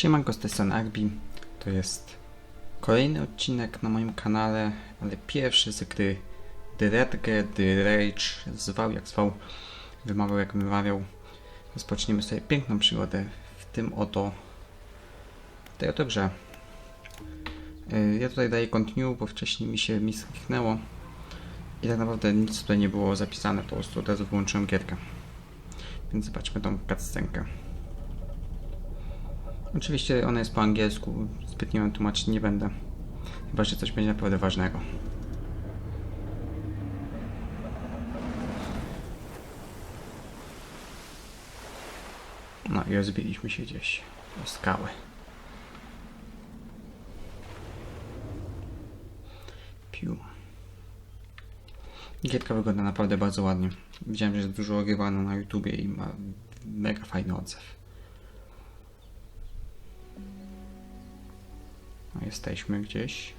Siemanko, z tej strony Agbi. To jest kolejny odcinek na moim kanale, ale pierwszy z gry The Red Gear, The Rage, zwał jak zwał, wymawiał jak wymawiał. Rozpoczniemy sobie piękną przygodę w tym oto, tej oto grze. Yy, Ja tutaj daję continue, bo wcześniej mi się mi skliknęło i tak naprawdę nic tutaj nie było zapisane, po prostu od razu wyłączyłem gierkę. Więc zobaczmy tą cutscenkę. Oczywiście ona jest po angielsku, zbytnio ją tłumaczyć nie będę. Chyba, że coś będzie naprawdę ważnego. No i rozbiliśmy się gdzieś o skały. Piu. Gierka wygląda naprawdę bardzo ładnie. Widziałem, że jest dużo ogrywana na YouTubie i ma mega fajny odzew. Jesteśmy gdzieś.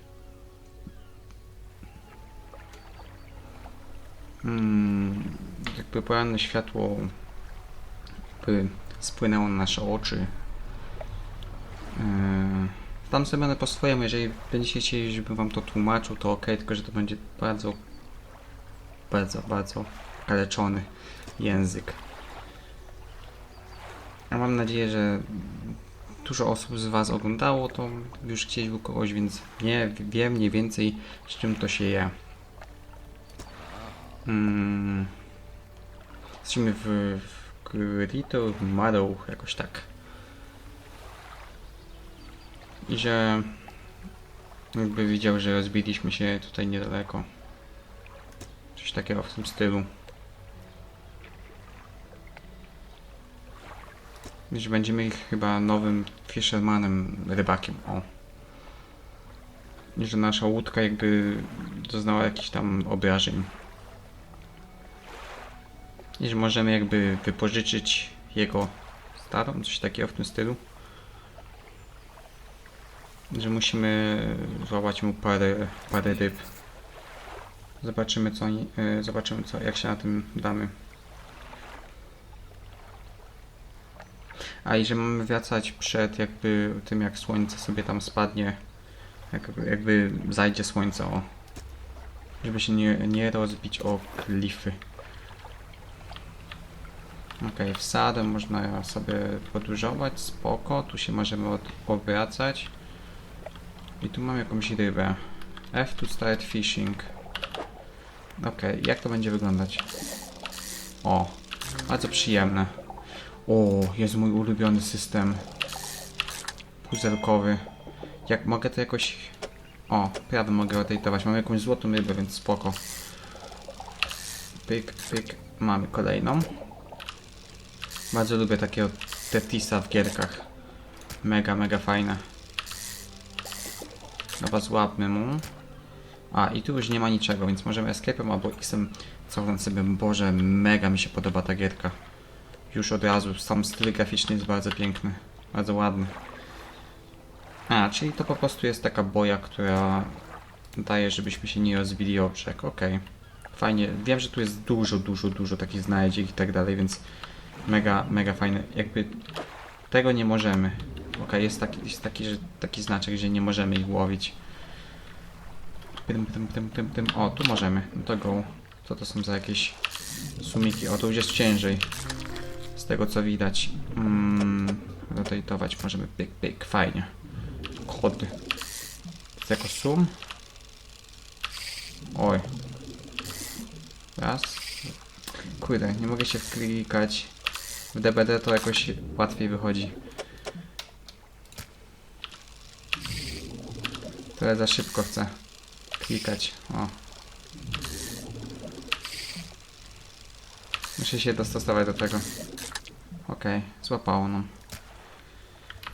Hmm, jakby poranne światło jakby spłynęło na nasze oczy. Yy, tam sobie będę po swojemu, jeżeli będziecie chcieli, żebym wam to tłumaczył, to ok, tylko że to będzie bardzo, bardzo, bardzo kaleczony język. Ja mam nadzieję, że dużo osób z Was oglądało to już gdzieś u kogoś, więc nie wiem mniej więcej z czym to się je. Mm. Jesteśmy w, w Grito Meadow, jakoś tak. I że jakby widział, że rozbiliśmy się tutaj niedaleko. Coś takiego w tym stylu. Że będziemy ich chyba nowym fishermanem, rybakiem, o. I że nasza łódka jakby doznała jakichś tam obrażeń. I że możemy jakby wypożyczyć jego starą, coś takiego w tym stylu. Że musimy złapać mu parę, parę ryb. Zobaczymy co, e, zobaczymy co, jak się na tym damy. A i że mamy wracać przed jakby tym jak słońce sobie tam spadnie. Jakby, jakby zajdzie słońce o. Żeby się nie, nie rozbić o klify. Okej, wsadę można sobie podróżować, spoko. Tu się możemy od, obracać. I tu mam jakąś rybę. F to start fishing. Okej, jak to będzie wyglądać? O, bardzo przyjemne. O, jest mój ulubiony system puzelkowy. Jak mogę to jakoś... O, prawda mogę rotować. Mam jakąś złotą rybę, więc spoko. Pyk, pyk. Mamy kolejną. Bardzo lubię takiego Tetisa w gierkach. Mega, mega fajne. Dobra, złapmy mu. A, i tu już nie ma niczego, więc możemy escape'em albo X-em cofnąć sobie. Boże, mega mi się podoba ta gierka już od razu. Sam styl graficzny jest bardzo piękny, bardzo ładny. A, czyli to po prostu jest taka boja, która daje, żebyśmy się nie rozbili o brzeg. Okej. Fajnie. Wiem, że tu jest dużo, dużo, dużo takich znajdziek i tak dalej, więc mega, mega fajne. Jakby tego nie możemy. Okej, jest, taki, jest taki, że, taki znaczek, że nie możemy ich łowić. Tym, tym, tym, tym, tym. O, tu możemy. No to go. Co to są za jakieś sumiki? O, tu już jest ciężej. Tego co widać. Mm, możemy pyk, pyk, fajnie. Kody. Jako sum. Oj. Raz. Kurde, nie mogę się wklikać. W DBD to jakoś łatwiej wychodzi. Tyle za szybko chcę klikać. O. Muszę się dostosować do tego. Okej, złapało nam.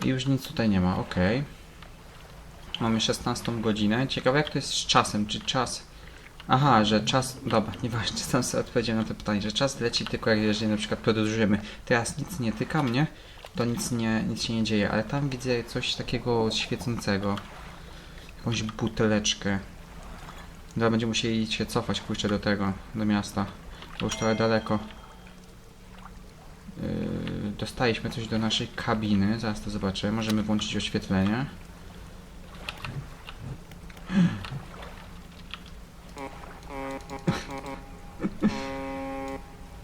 I już nic tutaj nie ma, okej. Mamy 16 godzinę. Ciekawe jak to jest z czasem, czy czas... Aha, że czas... Dobra, nieważne, sam sobie odpowiedziałem na to pytanie, że czas leci tylko jak jeżeli na przykład podróżujemy. Teraz nic nie tyka mnie, to nic, nie, nic się nie dzieje, ale tam widzę coś takiego świecącego. Jakąś buteleczkę. Dobra, będziemy musieli się cofać, kurczę, do tego, do miasta. Bo już trochę daleko. Dostaliśmy coś do naszej kabiny. Zaraz to zobaczę. Możemy włączyć oświetlenie.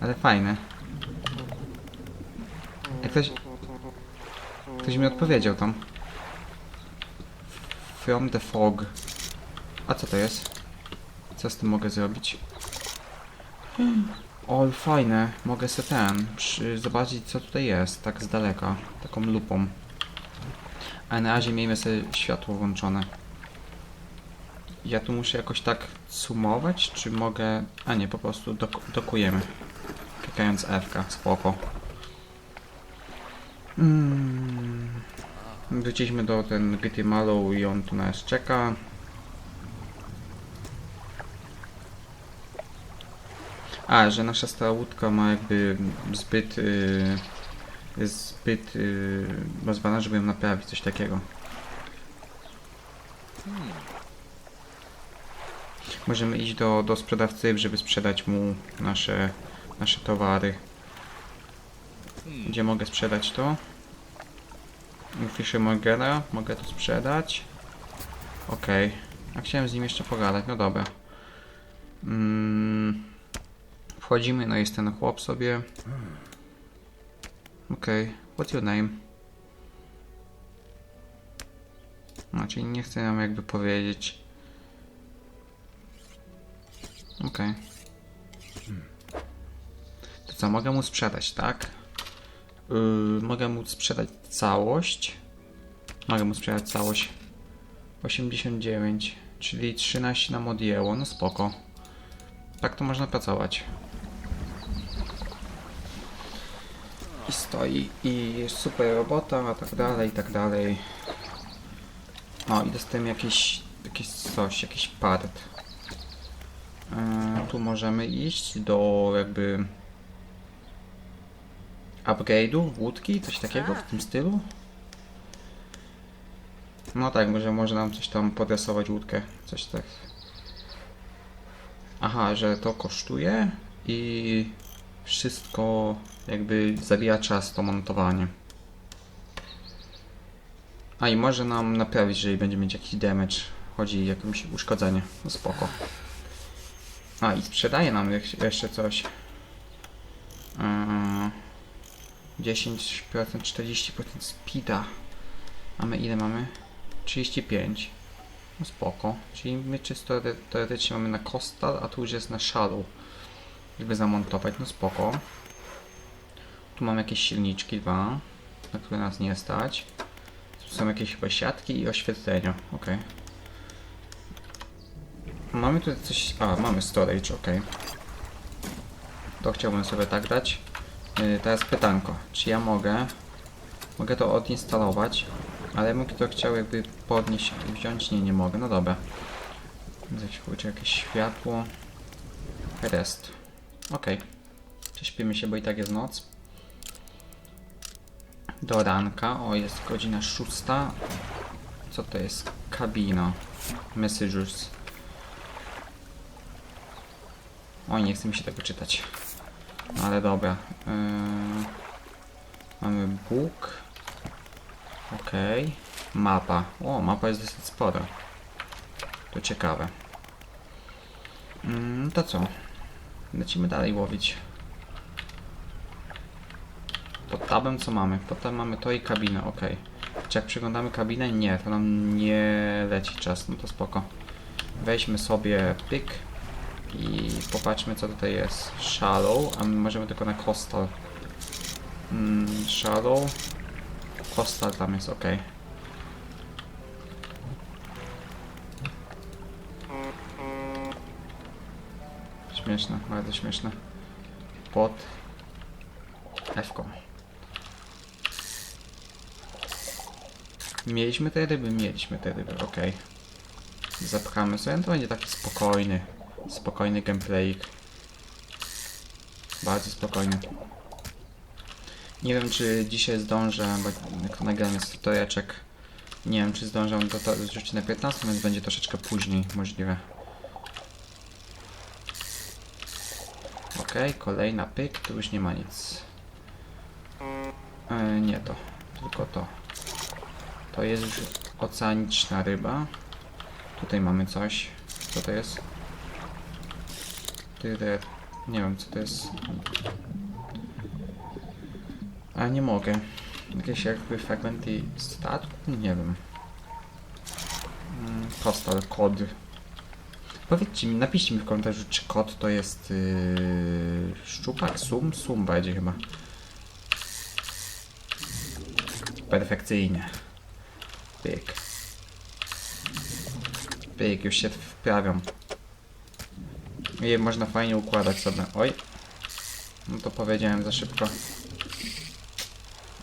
Ale fajne. Jak ktoś... Ktoś mi odpowiedział tam. From the fog. A co to jest? Co z tym mogę zrobić? O, fajne. Mogę se ten, przy, zobaczyć co tutaj jest, tak z daleka, taką lupą. A na razie miejmy sobie światło włączone. Ja tu muszę jakoś tak sumować, czy mogę... A nie, po prostu dok dokujemy. Klikając F, spoko. Mm. Wróciliśmy do ten Gritty Mallow i on tu nas czeka. A, że nasza stara łódka ma jakby zbyt... Yy, jest zbyt yy, rozwana, żeby ją naprawić, coś takiego. Możemy iść do, do sprzedawcy, żeby sprzedać mu nasze, nasze towary. Gdzie mogę sprzedać to? Fishermongera mogę to sprzedać. Okej. A chciałem z nim jeszcze pogadać, no dobra. Mm. Wchodzimy, no jest ten chłop sobie. Okej, what's your name? Czyli nie chcę nam jakby powiedzieć. Okej. To co, mogę mu sprzedać, tak? Yy, mogę mu sprzedać całość. Mogę mu sprzedać całość. 89, czyli 13 nam odjęło, no spoko. Tak to można pracować. I stoi, i jest super robota, a tak dalej, i tak dalej. O, i dostałem jakieś coś, jakiś part. Eee, tu możemy iść do jakby upgrade'u łódki, coś takiego w tym stylu. No tak, może może nam coś tam podresować łódkę, coś tak. Aha, że to kosztuje i wszystko jakby zabija czas to montowanie. A i może nam naprawić, jeżeli będzie mieć jakiś damage. Chodzi o jakieś uszkodzenie. No spoko. A i sprzedaje nam jeszcze coś. Eee, 10%, 40% speeda. A my ile mamy? 35. No spoko. Czyli my czysto te- teoretycznie mamy na coastal, a tu już jest na shallow. Żeby zamontować, no spoko. Tu mam jakieś silniczki dwa, na które nas nie stać. Tu są jakieś chyba siatki i oświetlenia, ok. Mamy tutaj coś... A, mamy storage, ok. To chciałbym sobie tak dać. Yy, teraz pytanko, czy ja mogę... Mogę to odinstalować, ale bym to chciał jakby podnieść i wziąć. Nie, nie mogę, no dobra. Kurczę, jakieś światło. Rest. Okej. Prześpimy się, bo i tak jest noc. Do ranka. O, jest godzina szósta. Co to jest? Kabina. Messages. Oj, nie chce mi się tego czytać. No ale dobra. Yy... Mamy book. Okej. Mapa. O, mapa jest dosyć spora. To ciekawe. Mm, to co? Lecimy dalej łowić. Pod tabem co mamy? Pod tabem mamy to i kabinę, ok. Czy jak przeglądamy kabinę? Nie, to nam nie leci czas, no to spoko. Weźmy sobie pyk i popatrzmy co tutaj jest. Shallow, a my możemy tylko na coastal. Mm, shallow. Coastal tam jest, ok. Śmieszne, bardzo śmieszne. Pod F-ką. Mieliśmy te ryby? Mieliśmy te ryby, ok. Zapchamy sobie, no to będzie taki spokojny, spokojny gameplayik. Bardzo spokojny. Nie wiem, czy dzisiaj zdążę, bo jak to nagram jest tutorieczek. Nie wiem, czy zdążę to zrzucić na 15, więc będzie troszeczkę później możliwe. Ok, kolejna pyk, tu już nie ma nic. E, nie to, tylko to. To jest już oceaniczna ryba. Tutaj mamy coś. Co to jest? Tyle. Nie wiem co to jest. A nie mogę. Jakieś jakby fragmenty statku? Nie wiem. Mm, Postal, kod. Powiedzcie mi, napiszcie mi w komentarzu, czy kod to jest yy, szczupak, sum? Sum będzie chyba. Perfekcyjnie. Pyk. Pyk, już się wprawiam. I można fajnie układać sobie. Oj. No to powiedziałem za szybko.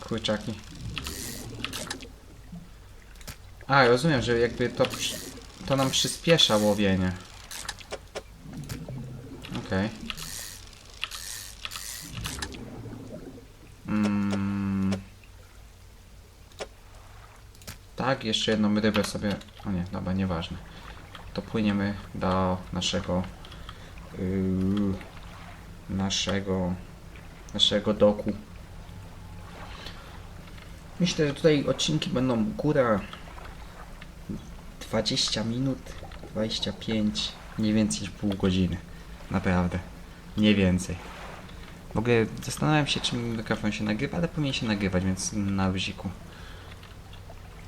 Kurczaki. A, rozumiem, że jakby to, to nam przyspiesza łowienie. Okej. Mm. Tak, jeszcze jedną rybę sobie... O nie, dobra, nieważne. To płyniemy do naszego... Yy, naszego... Naszego doku. Myślę, że tutaj odcinki będą góra 20 minut, 25, nie więcej pół godziny. Naprawdę. Nie więcej. W ogóle zastanawiam się, czy mikrofon się nagrywa, ale powinien się nagrywać, więc na luziku.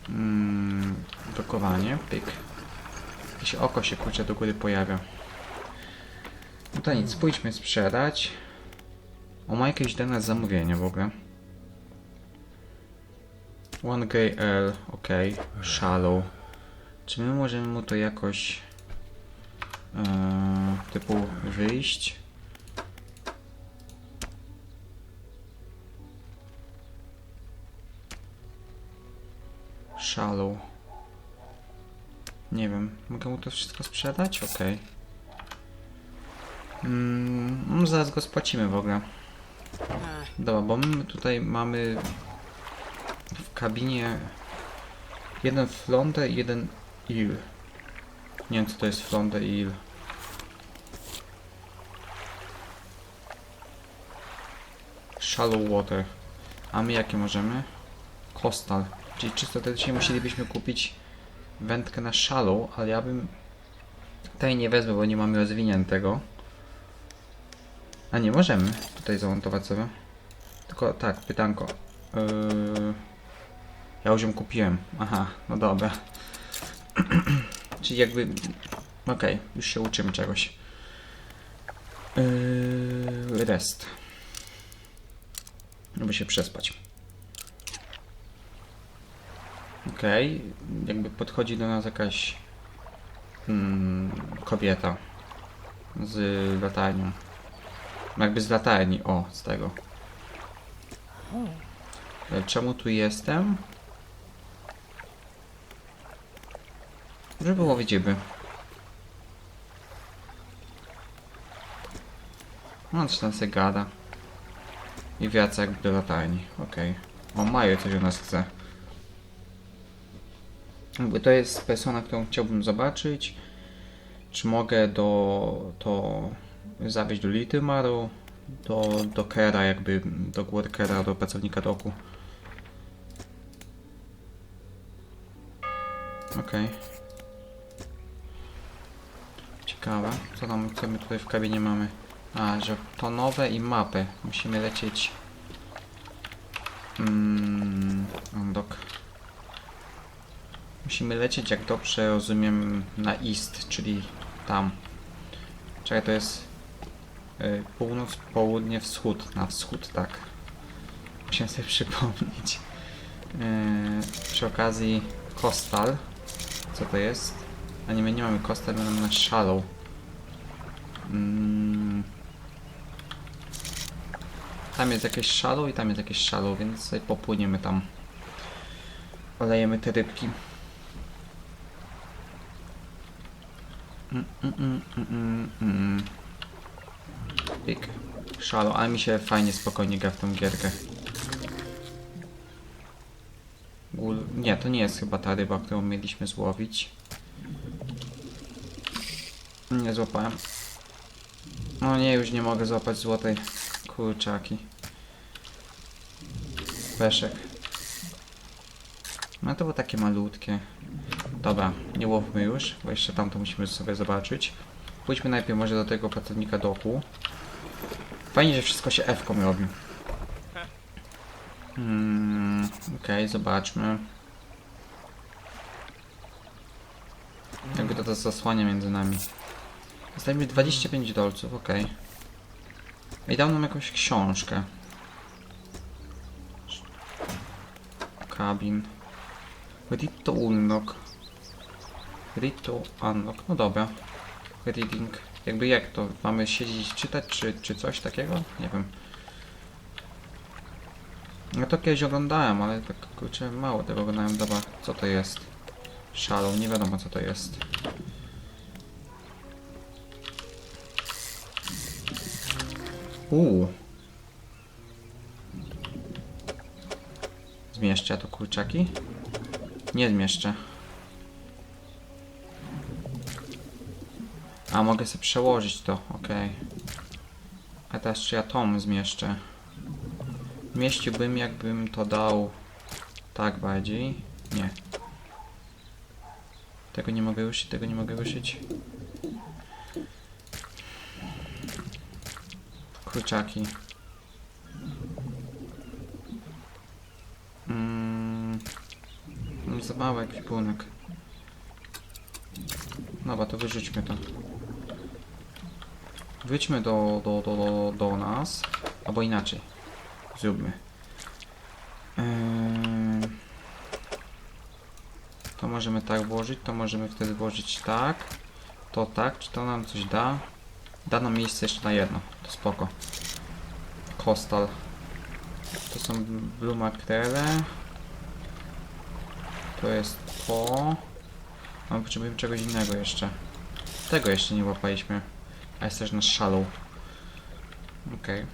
Mm, pyk. Jakieś oko się kurczę do góry pojawia. No to nic, pójdźmy sprzedać. O, ma jakieś dane zamówienie w ogóle. One Grey L, ok. Shallow. Czy my możemy mu to jakoś e, typu wyjść? Shallow. Nie wiem, mogę mu to wszystko sprzedać? Ok. Mm, no zaraz go spłacimy w ogóle. Dobra, bo my tutaj mamy w kabinie jeden flondę i jeden il. Nie wiem co to jest flondę i il. Shallow water. A my jakie możemy? Coastal. Czyli czysto teoretycznie musielibyśmy kupić wędkę na shallow, ale ja bym tej nie wezmę, bo nie mamy rozwiniętego. A nie, możemy tutaj zamontować sobie. Tylko tak, pytanko. Yy... Ja już ją kupiłem. Aha, no dobra. Czyli jakby... Okej, już się uczymy czegoś. Yy... Rest. Żeby się przespać. Okej, jakby podchodzi do nas jakaś mm, kobieta z latarnią. Jakby z latarni, o, z tego. E, Czemu tu jestem? Żeby łowić ryby. No, coś tam se gada. I jakby do latarni. Okej. O, Majo coś u nas chce. Jakby to jest persona, którą chciałbym zobaczyć. Czy mogę do to zawieźć do Litymaru, do, do Kera, jakby do workera, do pracownika doku. Okej. Ciekawe, co tam, co my tutaj w kabinie mamy? A, że to nowe i mapy. Musimy lecieć... Mm, dok. Musimy lecieć, jak dobrze rozumiem, na east, czyli tam. Czekaj, to jest y, północ, południe, wschód. Na wschód, tak. Musiałem sobie przypomnieć. Y, przy okazji Coastal. Co to jest? A nie, my nie mamy Coastal, my mamy na Shallow. Mm. Tam jest jakieś Shallow i tam jest jakieś Shallow, więc sobie popłyniemy tam. Olejemy te rybki. Mm, mm, mm, mm. Szalo, ale mi się fajnie, spokojnie gra w tą gierkę. Gul... Nie, to nie jest chyba ta ryba, którą mieliśmy złowić. Nie złapałem. No nie, już nie mogę złapać złotej kurczaki. peszek. No to było takie malutkie. Dobra, nie łowmy już, bo jeszcze tamto musimy sobie zobaczyć. Pójdźmy najpierw może do tego pracownika doku. Fajnie, że wszystko się F-ką robi. Hmm, Okej, zobaczmy. Jakby to, to zasłania między nami. Zostajemy 25 dolców, okej. I dał nam jakąś książkę. Cabin. Read to unlock. Read to unlock. No dobra. Reading. Jakby jak to? Mamy siedzieć czytać, czy, czy coś takiego? Nie wiem. No to kiedyś oglądałem, ale tak kurczę mało tego oglądałem. Dobra, co to jest? Shallow, nie wiadomo co to jest. Uuu. Zmieszczę to kurczaki? Nie zmieszczę. A, mogę sobie przełożyć to, okej. A teraz czy ja tom zmieszczę? Mieściłbym, jakbym to dał tak bardziej. Nie. Tego nie mogę ruszyć, tego nie mogę ruszyć. Kurczaki. Mm, za mały ekwipunek. Dobra, to wyrzućmy to. Wróćmy do, do, do, do, do nas. Albo inaczej. Zróbmy. Eee, to możemy tak włożyć, to możemy wtedy włożyć tak. To tak, czy to nam coś da? Da nam miejsce jeszcze na jedno. Spoko. Kostal. To są blue makrele. To jest to. A my potrzebujemy czegoś innego jeszcze. Tego jeszcze nie łapaliśmy. A jest też nasz shallow. Okej.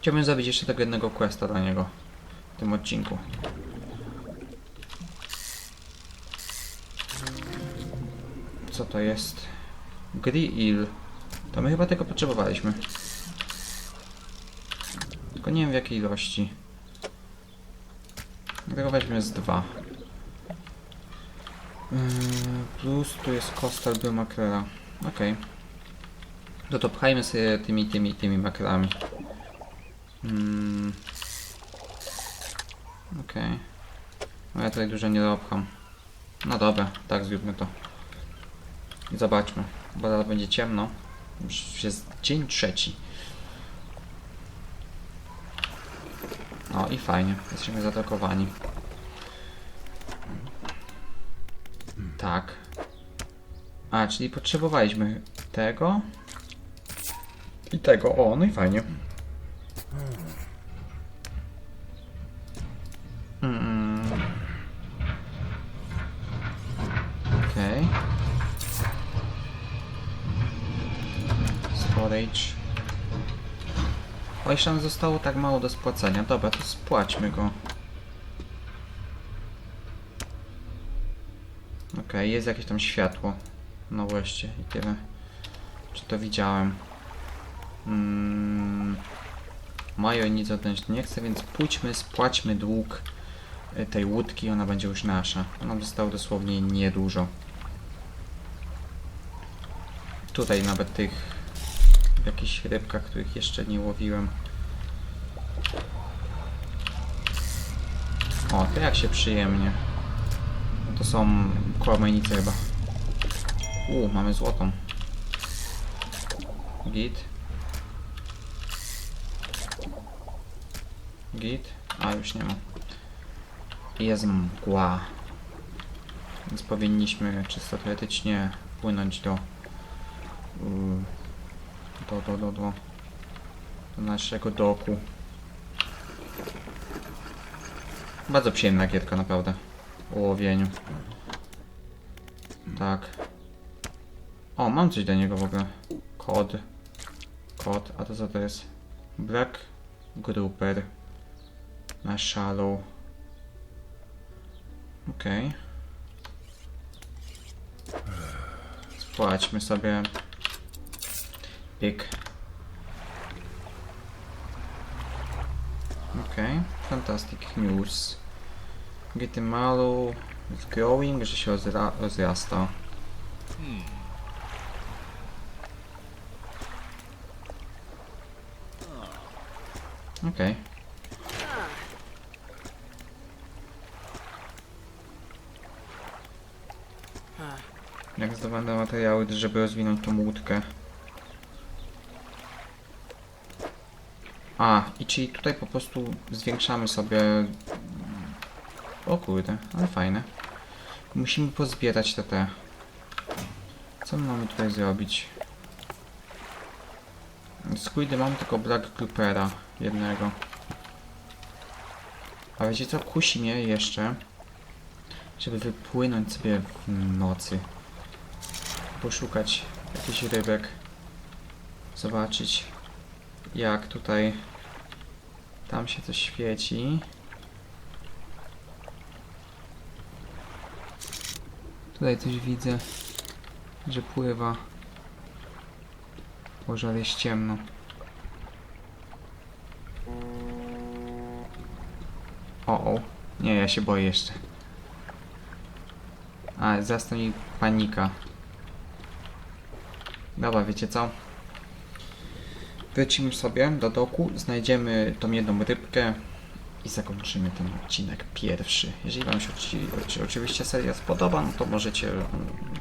Chciałbym zrobić jeszcze tego jednego questa dla niego. W tym odcinku. Co to jest? Grill. To my chyba tego potrzebowaliśmy. Tylko nie wiem w jakiej ilości. Tego weźmy z dwa. Yy, plus tu jest kostal do makrela. Okej. No to pchajmy sobie tymi, tymi, tymi makrelami. Mm. Okej. No ja tutaj dużo nie dopcham. No dobra, tak zróbmy to. I zobaczmy. Bo zaraz będzie ciemno. Już jest dzień trzeci. O i fajnie, jesteśmy zaatakowani. Tak. A, czyli potrzebowaliśmy tego. I tego. O, no i fajnie. Mm. Okej. Storage. O, jeszcze zostało tak mało do spłacenia. Dobra, to spłaćmy go. Okej, jest jakieś tam światło. No wreszcie, i tyle. Czy to widziałem? Mm. Majo nic odjąć nie chce, więc pójdźmy, spłaćmy dług y, tej łódki, ona będzie już nasza. Nam zostało dosłownie niedużo. Tutaj nawet tych jakichś rybkach, których jeszcze nie łowiłem. O, to jak się przyjemnie. To są kłamenice chyba. U, mamy złotą. Git. Git. A, już nie ma. Jest mgła. Więc powinniśmy czysto teoretycznie płynąć do... Do, do, do, do... Do naszego doku. Bardzo przyjemna gierka, naprawdę. O łowieniu. Tak. O, mam coś do niego w ogóle. Kod. Kod, a to co to jest? Black Grouper. Na shallow. Okej. Spłaćmy sobie. Pik. Okej. fantastic news. Guatemala is growing, że się rozra rozrasta. Okej. Jak zdobędę materiały, żeby rozwinąć tą łódkę. A, i czyli tutaj po prostu zwiększamy sobie... O kurde, ale fajne. Musimy pozbierać te te. Co my mamy tutaj zrobić? Squidy mam tylko Black Groupera jednego. A wiecie co? Kusi mnie jeszcze, żeby wypłynąć sobie w nocy. Poszukać jakichś rybek. Zobaczyć jak tutaj tam się coś świeci. Tutaj coś widzę, że pływa. Boże, ale jest ciemno. O, o. Nie, ja się boję jeszcze. A, zastań panika. Dobra, wiecie co? Wrócimy sobie do doku, znajdziemy tą jedną rybkę i zakończymy ten odcinek pierwszy. Jeżeli Wam się oczywiście seria spodoba, no to możecie mm,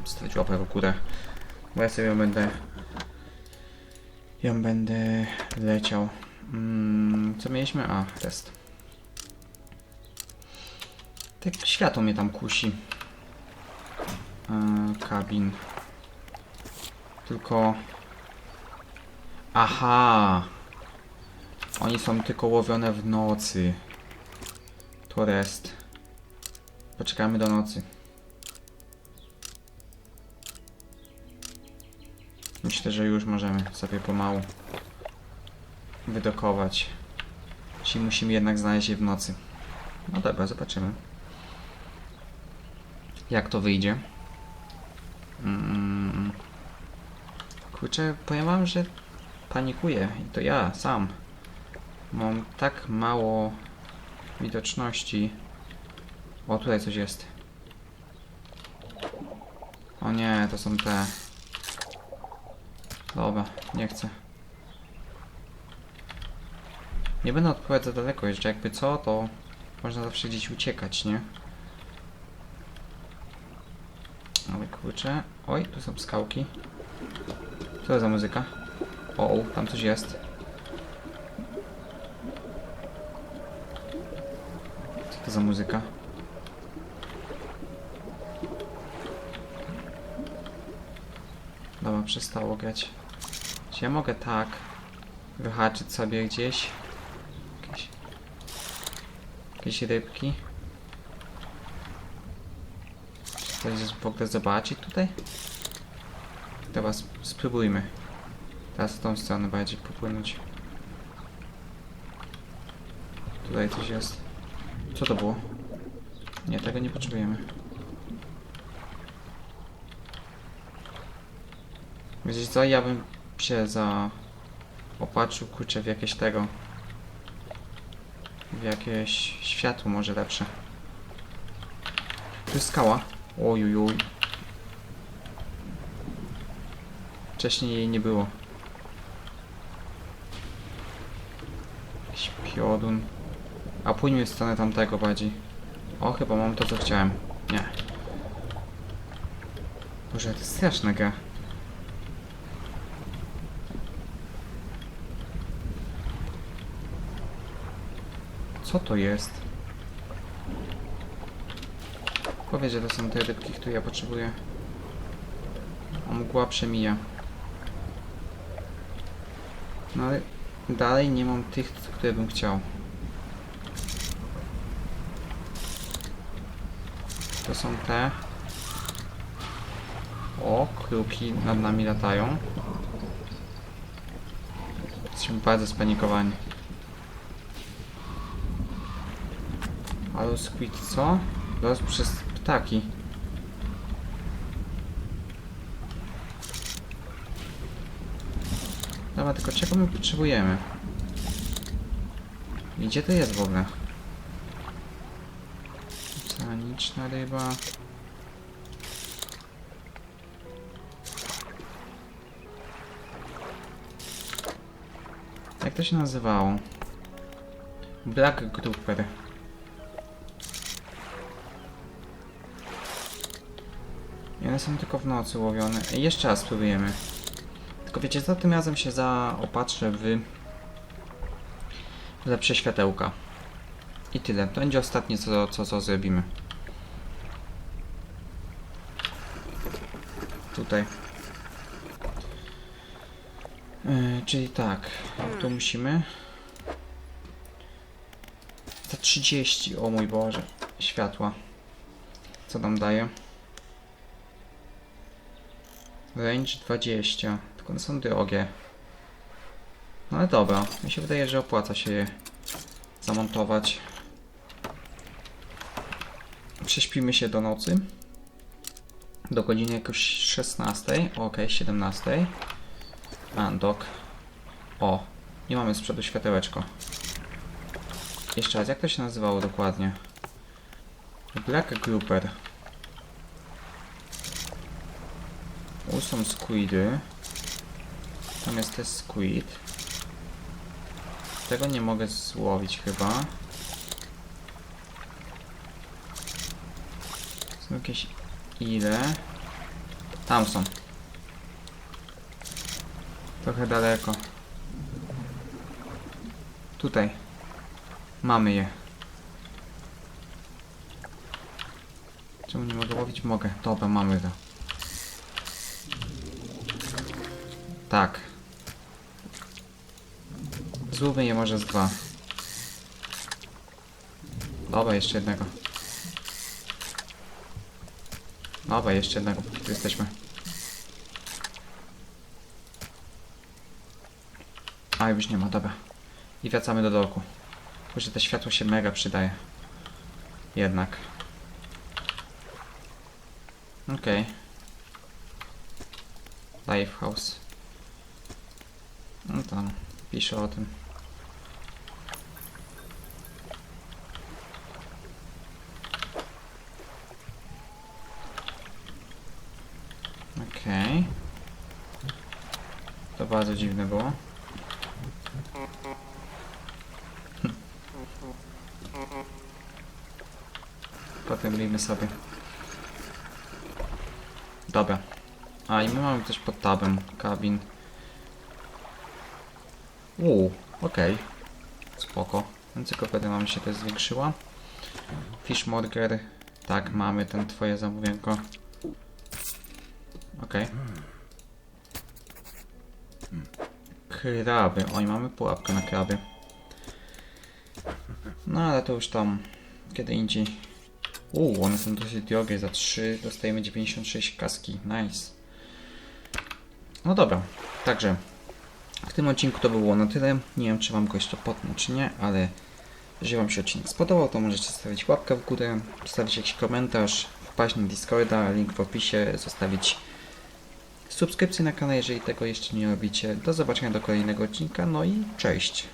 stawić łapę w górę, bo ja sobie ją będę ją będę leciał. Mm, co mieliśmy? A, test. Tak światło mnie tam kusi. E, kabin. Tylko... Aha! Oni są tylko łowione w nocy. To rest. Poczekamy do nocy. Myślę, że już możemy sobie pomału wydokować. Czyli musimy jednak znaleźć je w nocy. No dobra, zobaczymy. Jak to wyjdzie. Mm. Kurczę, powiem wam, że panikuję. I to ja, sam. Mam tak mało widoczności. O, tutaj coś jest. O nie, to są te... Dobra, nie chcę. Nie będę odpowiadać za daleko, jeszcze jakby co, to można zawsze gdzieś uciekać, nie? Ale kurczę. Oj, tu są skałki. Co to za muzyka? O, tam coś jest. Co to za muzyka? Dobra, przestało grać. Czy ja mogę tak wyhaczyć sobie gdzieś? Jakieś, jakieś rybki? Czy coś w ogóle zobaczyć tutaj? Dobra, sp- spróbujmy. Teraz w tą stronę bardziej popłynąć. Tutaj coś jest. Co to było? Nie, tego nie potrzebujemy. Wiecie co, ja bym się za... opatrzył, kurczę, w jakieś tego... W jakieś światło może lepsze. Tu jest skała. Ojujuj. Wcześniej jej nie było. Jakiś piodun. A płyńmy w stronę tamtego bardziej. O, chyba mam to, co chciałem. Nie. Boże, to jest straszna gra. Co to jest? Powiedz, że to są te rybki, które ja potrzebuję. A mgła przemija. No ale dalej nie mam tych, które bym chciał. To są te. O, kruki nad nami latają. Jesteśmy bardzo spanikowani. Ale squid co? Los przez ptaki. Dobra, tylko czego my potrzebujemy? Gdzie to jest w ogóle? Liczna ryba. Jak to się nazywało? Black Grouper. I one są tylko w nocy łowione. Jeszcze raz spróbujemy. Tylko wiecie, za tym razem się zaopatrzę w lepsze światełka. I tyle. To będzie ostatnie, co, co, co zrobimy. Tutaj. Yy, czyli tak, tu musimy. Za 30, o mój Boże, światła. Co nam daje? Range 20, tylko one są drogie. No ale dobra, mi się wydaje, że opłaca się je zamontować. Prześpimy się do nocy. Do godziny jakoś 16, ok, 17. A, dok. O, nie mamy z przodu światełeczko. Jeszcze raz, jak to się nazywało dokładnie? Black Grouper. Tu są squidy. Tam jest też squid. Tego nie mogę złowić chyba. Są jakieś ile? Tam są. Trochę daleko. Tutaj. Mamy je. Czemu nie mogę łowić? Mogę. Dobra, mamy to. Tak. Złówmy je może z dwa. Dobra, jeszcze jednego. Dobra, jeszcze jednego. Tu jesteśmy. A, już nie ma, dobra. I wracamy do dołku. Kurczę, to światło się mega przydaje. Jednak. Okej. Lifehouse. No tam, pisze o tym. Okej. To bardzo dziwne było. Potem robimy sobie. Dobra. A i my mamy coś pod tabem. Kabin. Uuu, okej. Spoko. Encyklopedia nam się też zwiększyła. Fishmorger. Tak, mamy ten twoje zamówienko. Okej. Kraby. Oj, mamy pułapkę na kraby. No ale to już tam kiedy indziej. Uuu, one są dosyć drogie. Za 3 dostajemy 96 kaski. Nice. No dobra, także w tym odcinku to było na tyle. Nie wiem, czy Wam go jeszcze potnę, czy nie, ale jeżeli Wam się odcinek spodobał, to możecie zostawić łapkę w górę, zostawić jakiś komentarz, wpaść na Discorda, link w opisie, zostawić subskrypcję na kanał, jeżeli tego jeszcze nie robicie. Do zobaczenia do kolejnego odcinka, no i cześć!